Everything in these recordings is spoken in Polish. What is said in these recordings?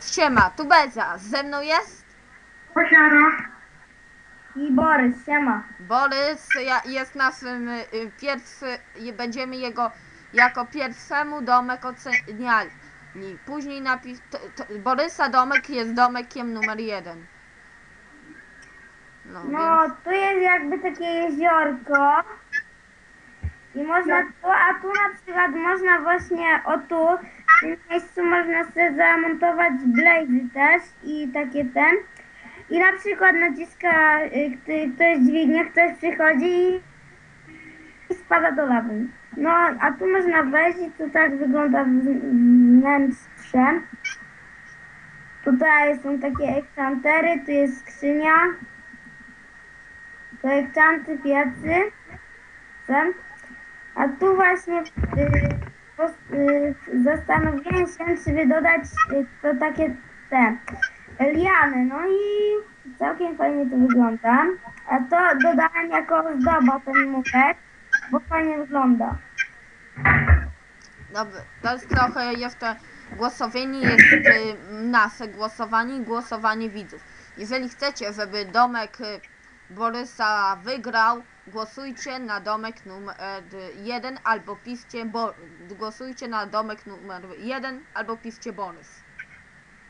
Siema, tu Beza, ze mną jest Posiara. I Borys, siema. Borys, ja, jest naszym y, pierwszy, i będziemy jego jako pierwszemu domek oceniali. Później napis, t, t, Borysa domek jest domekiem numer jeden. No, No, więc, tu jest jakby takie jeziorko. I można tu, a tu na przykład można właśnie o tu, w tym miejscu można sobie zamontować blazy też i takie ten. I na przykład naciska y, kto- ktoś dźwignię, ktoś przychodzi i spada do lawy. No, a tu można wejść i tu tak wygląda w- wnętrze. Tutaj są takie ekstantery, tu jest skrzynia. Projektanty piecy. Ten. A tu właśnie y, y, zastanowiłem się, czy dodać y, to takie te liany. No i całkiem fajnie to wygląda. A to dodałem jako ozdoba ten bo fajnie wygląda. To jest trochę jeszcze głosowanie jest y, nasze głosowanie i głosowanie widzów. Jeżeli chcecie, żeby domek y, Borysa wygrał, głosujcie na domek numer 1 albo piszcie bo, głosujcie na domek numer 1 albo piszcie Borys.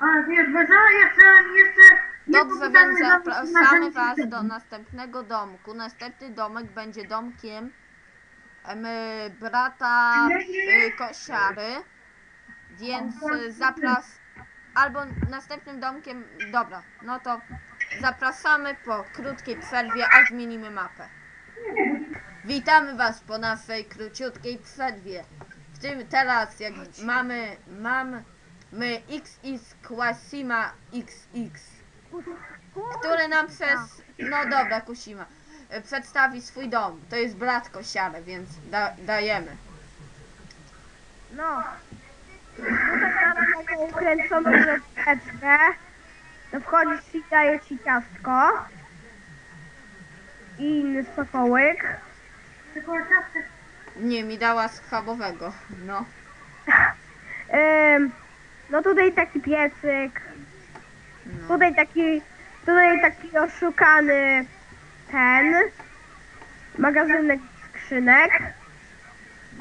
A wiesz, bo za jeszcze, jeszcze... Dobrze, więc za- zapraszamy Was do następnego domku. Następny domek będzie domkiem em, brata y, Kosiary, więc y, zapras... Albo następnym domkiem... Dobra, no to zapraszamy po krótkiej przerwie, a zmienimy mapę. Witamy Was po naszej króciutkiej przerwie. W tym teraz, jak mamy, mamy my XX Quasima XX, który nam przez, no dobra, Kusima, przedstawi swój dom. To jest brat Kosiary, więc da, dajemy. No. Tutaj mamy taką ukręconą rozteczkę. To wchodzisz i daje ci ciastko. I inny sokołyk. Tylko. Nie, mi dała schabowego, no. Ym, no tutaj taki piecyk. no. Tutaj taki, tutaj taki oszukany ten. Magazynek skrzynek.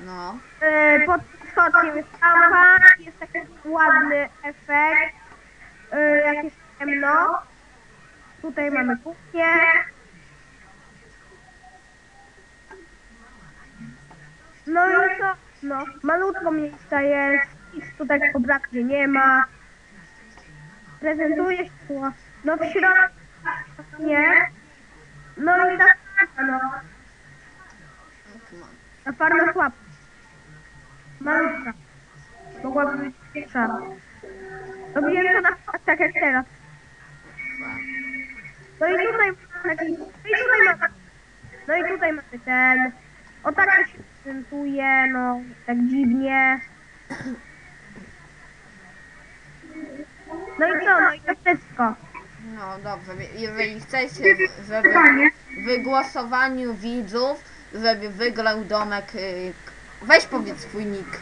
No, Yy, pod schodkiem jest lampa, jest taki ładny efekt, yy, jak jest ciemno. Tutaj mamy kuchnię. No i co? No, malutko miejsca jest, nic tutaj po braknie nie ma. Prezentuje się tu, no w środku nie. No i tak, no, ta farma słaba. Malutka. Mogłaby być większa. Robiłem to na tak jak teraz. No i tutaj mamy taki, no i tutaj mamy, no i tutaj mamy ten, o tak to się prezentuje, no, tak dziwnie. No i co, no i to wszystko. No dobrze, jeżeli chcecie, żeby w głosowaniu widzów, żeby wygrał domek, y, weź powiedz swój nick,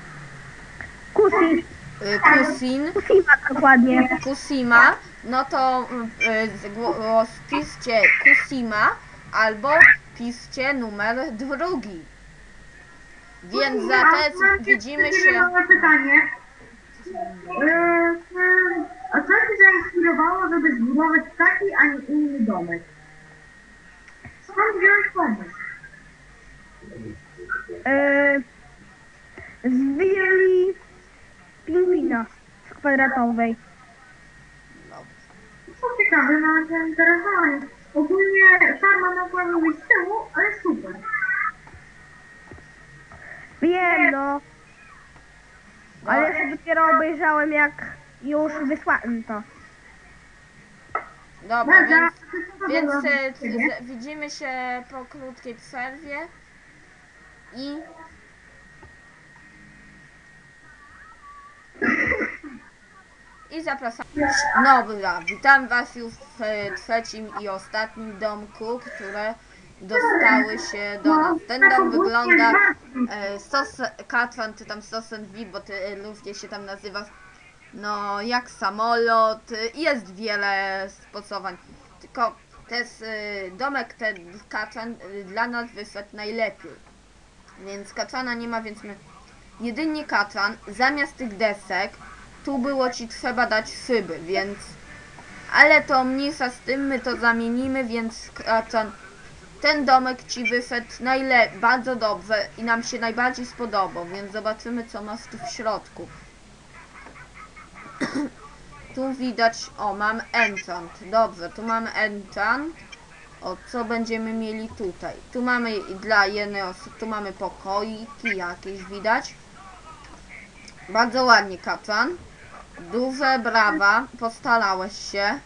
Kusi, y, Kusin, Kusima dokładnie. Kusima, no to y, zgło- wpiszcie Kusima albo piszcie numer drugi. Więc za te Mam widzimy się. małe pytanie. Eee, a co Cię zainspirowało, żeby zbudować taki, a nie inny domek? Skąd wziąłeś pomysł? Yy, z willi pingwina z kwadratowej. To ciekawe, no zainteresowanie. Ogólnie farma mogła być z tyłu, ale super. Wiem, no. Ale ja się dopiero obejrzałem, jak już wysłałem to. Dobra, Dobra, więc, to więc było e, u ciebie? z- widzimy się po krótkiej przerwie i i zapraszam. Dobra, witam was już w e, trzecim i ostatnim domku, które dostały się do nas. Ten dom wygląda e, Katran, czy tam sosen V, bo ty, e, się tam nazywa. no jak samolot, y, jest wiele sposobań. Tylko ten y, domek, ten kaczan y, dla nas wyszedł najlepiej. Więc kaczana nie ma, więc my jedynie kaczan, zamiast tych desek, tu było ci trzeba dać szyby, więc ale to mniejsza z tym, my to zamienimy, więc kaczan ten domek ci wyszedł najle bardzo dobrze i nam się najbardziej spodobał, więc zobaczymy co masz tu w środku. tu widać, o mam enchant, dobrze, tu mamy enchant. O, co będziemy mieli tutaj? Tu mamy dla jednej osoby, tu mamy pokoiki jakieś widać. Bardzo ładnie kaczan. Duże brawa, postarałeś się.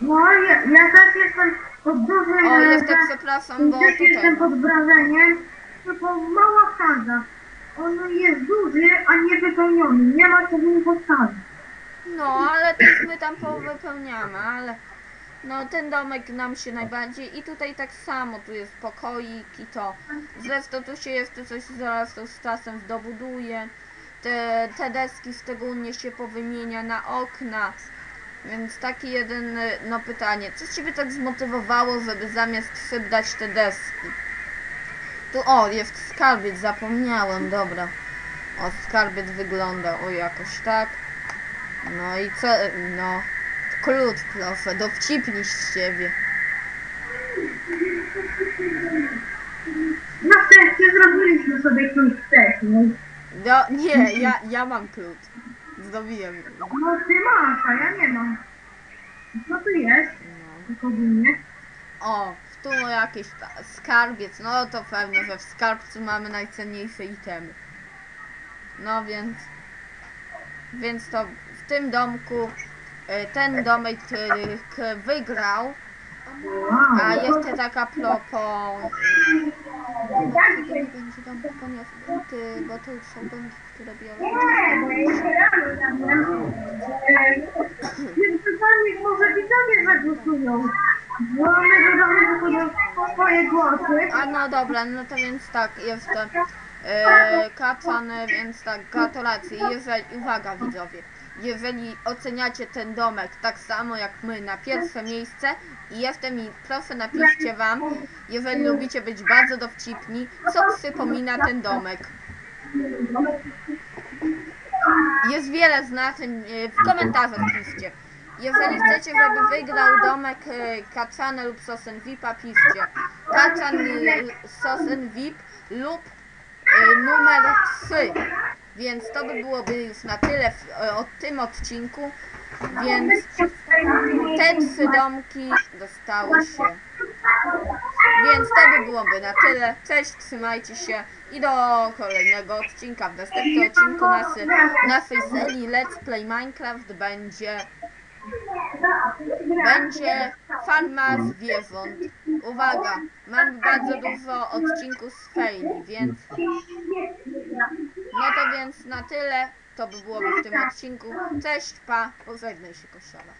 No, ja, ja też jestem pod dużym... O, e, jeszcze za- przepraszam, bo też tutaj... jestem pod wrażeniem, że to mała faza. On jest duży, a nie wypełniony. Nie ma co w nim postawić. No, ale też my tam powypełniamy, ale no ten domek nam się najbardziej i tutaj tak samo, tu jest pokoik i to. Zresztą tu się jeszcze coś zaraz to z czasem dobuduje. Te, te deski szczególnie się powymienia na okna. Więc taki jeden, no pytanie, co Ciebie tak zmotywowało, żeby zamiast szyb te deski? Tu, o, jest skarbiec, zapomniałem, dobra. O, skarbiec wygląda, o, jakoś tak. No i co, no, klucz proszę, dowcipnij z ciebie. Na szczęście zrobiliśmy sobie klucz wcześniej. No, nie, ja, ja mam klucz. Zrobiłem. go. No ty masz, a ja nie mam. Co tu jest? No. Tylko ogólnie. O, tu jakiś ta- skarbiec, no to pewnie, że w skarbcu mamy najcenniejsze itemy. No więc, więc to w tym domku y, ten domek y, k- wygrał, Wow. a jeszcze taka propos Kiedy będzie dom ponieważ ty, bo to już są domki, które biorą pytanie, może widzowie zagłosują. Bo my widzowie zagłosują swoje głosy. A no dobra, no to więc tak, jeszcze e, kaczan, więc tak, gratulacje. Jeżeli, uwaga widzowie, jeżeli oceniacie ten domek tak samo jak my na pierwsze miejsce i jeszcze mi, proszę napiszcie wam, jeżeli lubicie być bardzo dowcipni, co przypomina ten domek. Jest wiele znaczeń, e, w komentarzach piszcie. Jeżeli chcecie, żeby wygrał domek e, Kaczana lub Sosen VIPa, piszcie. Kaczan e, Sosen VIP lub numer 3. Więc to by byłoby już na tyle w, o tym odcinku. Więc te trzy domki dostały się. Więc to by byłoby na tyle. Cześć, trzymajcie się i do kolejnego odcinka. W następnym odcinku naszej, naszej serii Let's Play Minecraft będzie będzie farma zwierząt. Uwaga, mam bardzo dużo odcinków z faili, więc no to więc na tyle. To by byłoby w tym odcinku. Cześć, pa, pożegnaj się kościoła.